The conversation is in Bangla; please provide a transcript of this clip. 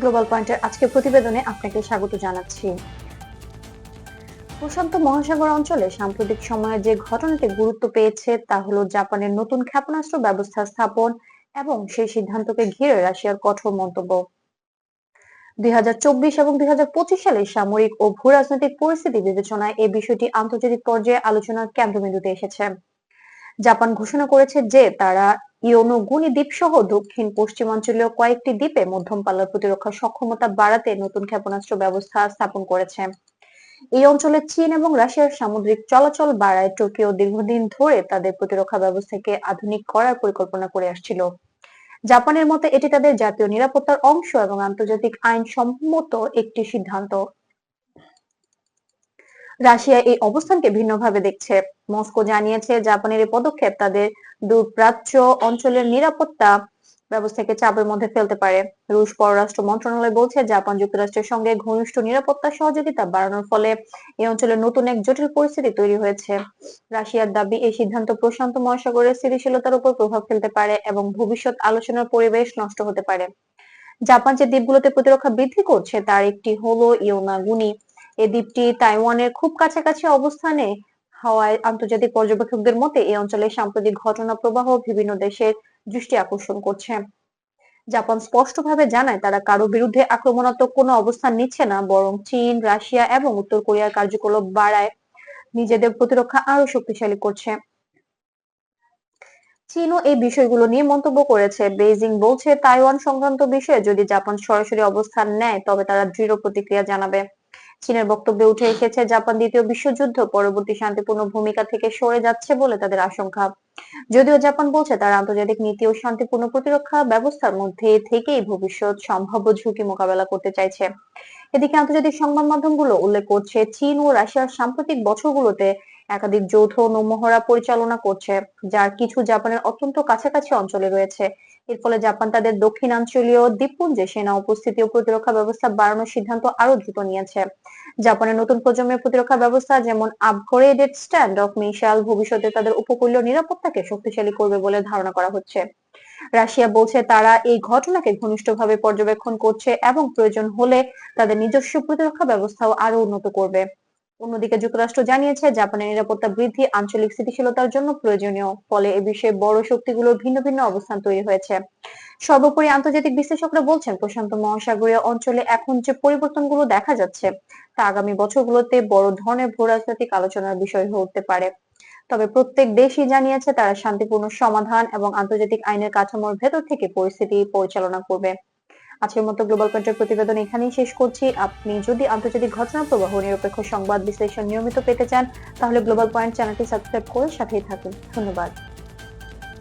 গ্লোবাল পয়েন্টের আজকের প্রতিবেদনে আপনাকে স্বাগত জানাচ্ছি। প্রশান্ত মহাসাগর অঞ্চলে সাম্প্রতিক সময়ে যে ঘটনাটি গুরুত্ব পেয়েছে তা হলো জাপানের নতুন ক্ষেপণাস্ত্র ব্যবস্থা স্থাপন এবং সেই সিদ্ধান্তকে ঘিরে রাশিয়ার কঠোর মন্তব্য। দুই হাজার চব্বিশ এবং দুই হাজার পঁচিশ সালে সামরিক ও ভূ রাজনৈতিক পরিস্থিতি বিবেচনায় এই বিষয়টি আন্তর্জাতিক পর্যায়ে আলোচনার কেন্দ্রবিন্দুতে এসেছে। জাপান ঘোষণা করেছে যে তারা ইয়োনোগুনি দ্বীপ সহ দক্ষিণ পশ্চিমাঞ্চলীয় কয়েকটি দ্বীপে মধ্যম পাল্লার প্রতিরক্ষা সক্ষমতা বাড়াতে নতুন ক্ষেপণাস্ত্র ব্যবস্থা স্থাপন করেছে। এই অঞ্চলে চীন এবং রাশিয়ার সামুদ্রিক চলাচল বাড়ায় টোকিও দীর্ঘদিন ধরে তাদের প্রতিরক্ষা ব্যবস্থাকে আধুনিক করার পরিকল্পনা করে আসছিল। জাপানের মতে এটি তাদের জাতীয় নিরাপত্তার অংশ এবং আন্তর্জাতিক আইন সম্মত একটি সিদ্ধান্ত। রাশিয়া এই অবস্থানকে ভিন্নভাবে দেখছে। মস্কো জানিয়েছে, জাপানের এই পদক্ষেপ তাদের দূরপ্রাচ্য অঞ্চলের নিরাপত্তা ব্যবস্থাকে চাপের মধ্যে ফেলতে পারে। রুশ পররাষ্ট্র মন্ত্রণালয় বলছে, জাপান যুক্তরাষ্ট্রের সঙ্গে ঘনিষ্ঠ নিরাপত্তা সহযোগিতা বাড়ানোর ফলে এই অঞ্চলে নতুন এক জটিল পরিস্থিতি তৈরি হয়েছে। রাশিয়ার দাবি, এই সিদ্ধান্ত প্রশান্ত মহাসাগরের স্থিতিশীলতার উপর প্রভাব ফেলতে পারে এবং ভবিষ্যৎ আলোচনার পরিবেশ নষ্ট হতে পারে। জাপান যে দ্বীপগুলোতে প্রতিরক্ষা বৃদ্ধি করছে, তার একটি হলো ইয়োনাগুনি এই দ্বীপটি তাইওয়ানের খুব কাছাকাছি অবস্থানে হওয়ায় আন্তর্জাতিক পর্যবেক্ষকদের মতে, এই অঞ্চলে সাম্প্রতিক ঘটনা প্রবাহ বিভিন্ন দেশের দৃষ্টি আকর্ষণ করছে। জাপান স্পষ্টভাবে জানায় তারা কারও বিরুদ্ধে আক্রমণাত্মক কোনো অবস্থান নিচ্ছে না, বরং চীন, রাশিয়া এবং উত্তর কোরিয়ার কার্যকলাপ বাড়ায় নিজেদের প্রতিরক্ষা আরও শক্তিশালী করছে। চীনও এই বিষয়গুলো নিয়ে মন্তব্য করেছে। বেইজিং বলছে, তাইওয়ান সংক্রান্ত বিষয়ে যদি জাপান সরাসরি অবস্থান নেয়, তবে তারা দৃঢ় প্রতিক্রিয়া জানাবে। চীনের বক্তব্যে উঠে এসেছে, জাপান দ্বিতীয় বিশ্বযুদ্ধ পরবর্তী শান্তিপূর্ণ ভূমিকা থেকে সরে যাচ্ছে বলে তাদের আশঙ্কা। যদিও জাপান বলছে তার আন্তর্জাতিক নীতি ও শান্তিপূর্ণ প্রতিরক্ষা ব্যবস্থার মধ্যে থেকেই ভবিষ্যৎ সম্ভাব্য ঝুঁকি মোকাবেলা করতে চাইছে। এদিকে আন্তর্জাতিক সংবাদ মাধ্যমগুলো উল্লেখ করছে, চীন ও রাশিয়ার সাম্প্রতিক বছরগুলোতে একাধিক যৌথ নৌমহড়া পরিচালনা করছে, যার কিছু জাপানের অত্যন্ত কাছাকাছি অঞ্চলে রয়েছে। এর ফলে জাপান তাদের দক্ষিণাঞ্চলীয় দ্বীপপুঞ্জে সেনা উপস্থিতি ও প্রতিরক্ষা ব্যবস্থা বাড়ানোর সিদ্ধান্ত আরও দ্রুত নিয়েছে। জাপানের নতুন প্রজন্মের প্রতিরক্ষা ব্যবস্থা যেমন আপগ্রেডেড স্ট্যান্ড অফ মিসাইল ভবিষ্যতে তাদের উপকূলীয় নিরাপত্তাকে শক্তিশালী করবে বলে ধারণা করা হচ্ছে। রাশিয়া বলছে তারা এই ঘটনাকে ঘনিষ্ঠভাবে পর্যবেক্ষণ করছে এবং প্রয়োজন হলে তাদের নিজস্ব প্রতিরক্ষা ব্যবস্থাও আরও উন্নত করবে। অন্যদিকে যুক্তরাষ্ট্র জানিয়েছে, জাপানের নিরাপত্তা বৃদ্ধি আঞ্চলিক স্থিতিশীলতার জন্য প্রয়োজনীয়, ফলে এ বিষয়ে বড় শক্তিগুলোর ভিন্ন ভিন্ন অবস্থান তৈরি হয়েছে। সর্বোপরি আন্তর্জাতিক বিশ্লেষকরা বলছেন, প্রশান্ত মহাসাগরীয় অঞ্চলে এখন যে পরিবর্তনগুলো দেখা যাচ্ছে, তা আগামী বছরগুলোতে বড় ধরনের ভূ রাজনৈতিক আলোচনার বিষয় হয়ে উঠতে পারে। তবে প্রত্যেক দেশই জানিয়েছে, তারা শান্তিপূর্ণ সমাধান এবং আন্তর্জাতিক আইনের কাঠামোর ভেতর থেকে পরিস্থিতি পরিচালনা করবে। আজকের মতো গ্লোবাল পয়েন্টের প্রতিবেদন এখানেই শেষ করছি। আপনি যদি আন্তর্জাতিক ঘটনা প্রবাহ নিরপেক্ষ সংবাদ বিশ্লেষণ নিয়মিত পেতে চান, তাহলে গ্লোবাল পয়েন্ট চ্যানেলটি সাবস্ক্রাইব করে সাথেই থাকুন। ধন্যবাদ।